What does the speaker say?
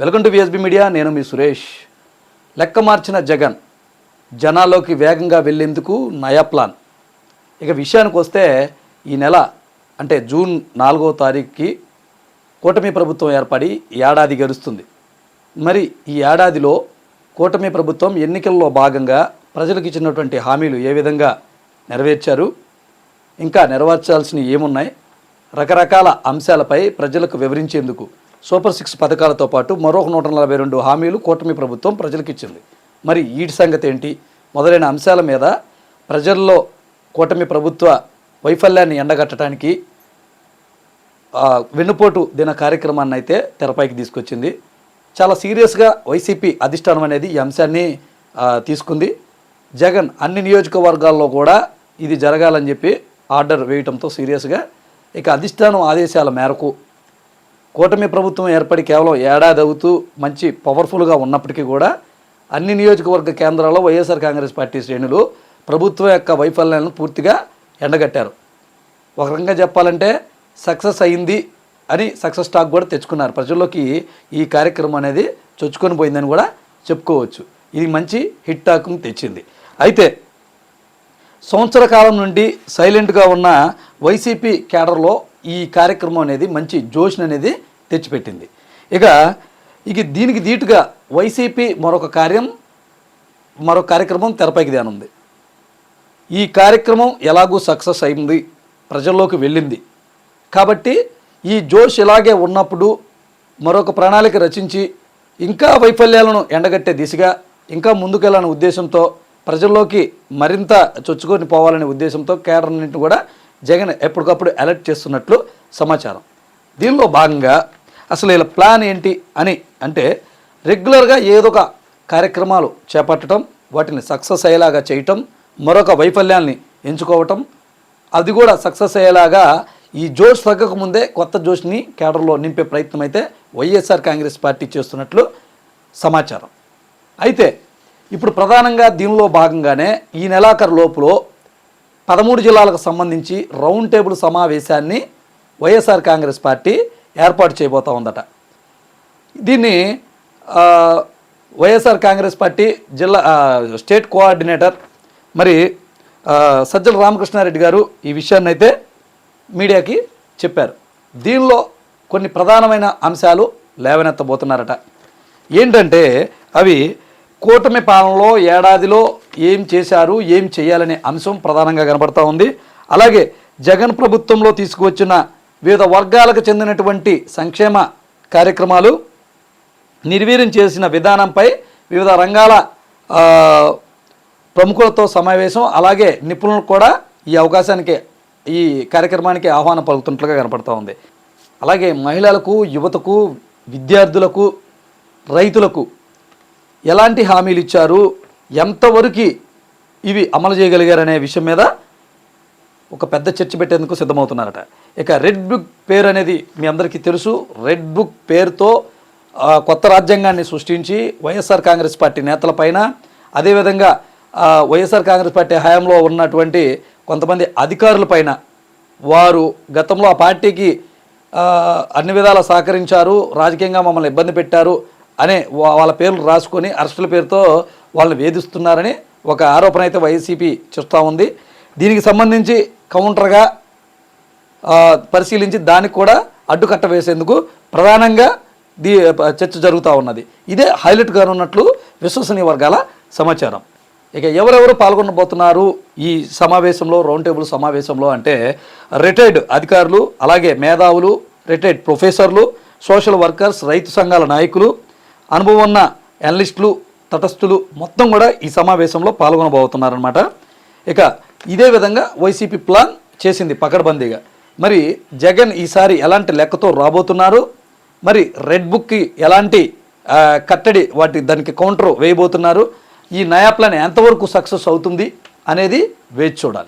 Welcome to VSB media నేను మీ సురేష్. లెక్క మార్చిన జగన్ జనాల్లోకి వేగంగా వెళ్ళేందుకు నయా ప్లాన్. ఇక విషయానికి వస్తే ఈ నెల అంటే జూన్ నాలుగో తారీఖుకి కూటమి ప్రభుత్వం ఏర్పడి ఏడాది గడుస్తుంది. మరి ఈ ఏడాదిలో కూటమి ప్రభుత్వం ఎన్నికల్లో భాగంగా ప్రజలకు ఇచ్చినటువంటి హామీలు ఏ విధంగా నెరవేర్చారు? ఇంకా నెరవేర్చాల్సినవి ఏమున్నాయి? రకరకాల అంశాలపై ప్రజలకు వివరించేందుకు సూపర్ సిక్స్ పథకాలతో పాటు మరో నూట నలభై రెండు హామీలు కూటమి ప్రభుత్వం ప్రజలకు ఇచ్చింది. మరి ఈటి సంగతి ఏంటి? మొదలైన అంశాల మీద ప్రజల్లో కూటమి ప్రభుత్వ వైఫల్యాన్ని ఎండగట్టడానికి వెన్నుపోటు దిన కార్యక్రమాన్ని అయితే తెరపైకి తీసుకొచ్చింది. చాలా సీరియస్గా వైసీపీ అధిష్టానం అనేది ఈ అంశాన్ని తీసుకుంది. జగన్ అన్ని నియోజకవర్గాల్లో కూడా ఇది జరగాలని చెప్పి ఆర్డర్ వేయటంతో సీరియస్గా ఇక అధిష్టానం ఆదేశాల మేరకు కూటమి ప్రభుత్వం ఏర్పడి కేవలం ఏడాది అవుతూ మంచి పవర్ఫుల్గా ఉన్నప్పటికీ కూడా అన్ని నియోజకవర్గ కేంద్రాల్లో వైఎస్ఆర్ కాంగ్రెస్ పార్టీ శ్రేణులు ప్రభుత్వం యొక్క వైఫల్యాలను పూర్తిగా ఎండగట్టారు. ఒక రకంగా చెప్పాలంటే సక్సెస్ అయింది అని సక్సెస్ టాక్ కూడా తెచ్చుకున్నారు. ప్రజల్లోకి ఈ కార్యక్రమం అనేది చొచ్చుకొని పోయిందని కూడా చెప్పుకోవచ్చు. ఇది మంచి హిట్ టాక్ను తెచ్చింది. అయితే సంవత్సర కాలం నుండి సైలెంట్గా ఉన్న వైసీపీ కేడర్లో ఈ కార్యక్రమం అనేది మంచి జోష్ని అనేది తెచ్చిపెట్టింది. ఇక ఇక దీనికి దీటుగా వైసీపీ మరొక కార్యం మరొక కార్యక్రమం తెరపైకి దానుంది ఈ కార్యక్రమం ఎలాగూ సక్సెస్ అయింది ప్రజల్లోకి వెళ్ళింది. కాబట్టి ఈ జోష్ ఇలాగే ఉన్నప్పుడు మరొక ప్రణాళిక రచించి ఇంకా వైఫల్యాలను ఎండగట్టే దిశగా ఇంకా ముందుకెళ్ళాలనే ఉద్దేశంతో ప్రజల్లోకి మరింత చొచ్చుకొని పోవాలనే ఉద్దేశంతో కేడర్న్నింటిని కూడా జగన్ ఎప్పటికప్పుడు అలర్ట్ చేస్తున్నట్లు సమాచారం. దీనిలో భాగంగా అసలు వీళ్ళ ప్లాన్ ఏంటి అని అంటే రెగ్యులర్గా ఏదో ఒక కార్యక్రమాలు చేపట్టడం వాటిని సక్సెస్ అయ్యేలాగా చేయటం మరొక వైఫల్యాన్ని ఎంచుకోవటం. అది కూడా సక్సెస్ అయ్యేలాగా ఈ జోష్ తగ్గక ముందే కొత్త జోష్ని కేడర్లో నింపే ప్రయత్నం అయితే వైఎస్ఆర్ కాంగ్రెస్ పార్టీ చేస్తున్నట్లు సమాచారం. అయితే ఇప్పుడు ప్రధానంగా దీనిలో భాగంగానే ఈ నెలాఖరు లోపులో పదమూడు జిల్లాలకు సంబంధించి రౌండ్ టేబుల్ సమావేశాన్ని వైఎస్ఆర్ కాంగ్రెస్ పార్టీ ఏర్పాటు చేయబోతా ఉందట. దీన్ని వైఎస్ఆర్ కాంగ్రెస్ పార్టీ జిల్లా స్టేట్ కోఆర్డినేటర్ మరి సజ్జల రామకృష్ణారెడ్డి గారు ఈ విషయాన్ని అయితే మీడియాకి చెప్పారు. దీనిలో కొన్ని ప్రధానమైన అంశాలు లేవనెత్తబోతున్నారట. ఏంటంటే అవి కూటమి పాలనలో ఏడాదిలో ఏం చేశారు ఏం చేయాలనే అంశం ప్రధానంగా కనబడతా ఉంది. అలాగే జగన్ ప్రభుత్వంలో తీసుకువచ్చిన వివిధ వర్గాలకు చెందినటువంటి సంక్షేమ కార్యక్రమాలు నిర్వీర్యం చేసిన విధానంపై వివిధ రంగాల ప్రముఖులతో సమావేశం అలాగే నిపుణులు కూడా ఈ అవకాశానికి ఈ కార్యక్రమానికి ఆహ్వానం పలుకుతున్నట్లుగా కనపడతా ఉంది. అలాగే మహిళలకు యువతకు విద్యార్థులకు రైతులకు ఎలాంటి హామీలు ఇచ్చారు? ఎంతవరకు ఇవి అమలు చేయగలిగారనే విషయం మీద ఒక పెద్ద చర్చ పెట్టేందుకు సిద్ధమవుతున్నారట. ఇక రెడ్ బుక్ పేరు అనేది మీ అందరికీ తెలుసు. రెడ్ బుక్ పేరుతో కొత్త రాజ్యాంగాన్ని సృష్టించి వైఎస్ఆర్ కాంగ్రెస్ పార్టీ నేతలపైన అదేవిధంగా వైఎస్ఆర్ కాంగ్రెస్ పార్టీ హయాంలో ఉన్నటువంటి కొంతమంది అధికారులపైన వారు గతంలో ఆ పార్టీకి అన్ని విధాలా సహకరించారు రాజకీయంగా మమ్మల్ని ఇబ్బంది పెట్టారు అనే వా- వాళ్ళ పేర్లు రాసుకొని అరెస్టుల పేరుతో వాళ్ళని వేధిస్తున్నారని ఒక ఆరోపణ అయితే వైసీపీ చూస్తూ ఉంది. దీనికి సంబంధించి కౌంటర్గా పరిశీలించి దానికి కూడా అడ్డుకట్ట వేసేందుకు ప్రధానంగా దీ చర్చ జరుగుతూ ఉన్నది. ఇదే హైలైట్గా ఉన్నట్లు విశ్వసనీయ వర్గాల సమాచారం. ఇక ఎవరెవరు పాల్గొనబోతున్నారు ఈ సమావేశంలో రౌండ్ టేబుల్ సమావేశంలో అంటే రిటైర్డ్ అధికారులు అలాగే మేధావులు రిటైర్డ్ ప్రొఫెసర్లు సోషల్ వర్కర్స్ రైతు సంఘాల నాయకులు అనుభవం ఉన్న అనలిస్టులు తటస్థులు మొత్తం కూడా ఈ సమావేశంలో పాల్గొనబోతున్నారనమాట ఇక ఇదే విధంగా వైసీపీ ప్లాన్ చేసింది పకడ్బందీగా. మరి జగన్ ఈసారి ఎలాంటి లెక్కతో రాబోతున్నారు? మరి రెడ్ బుక్కి ఎలాంటి కట్టడి వాటి దానికి కౌంటర్ వేయబోతున్నారు? ఈ నయా ప్లాన్ ఎంతవరకు సక్సెస్ అవుతుంది అనేది వేచి చూడాలి.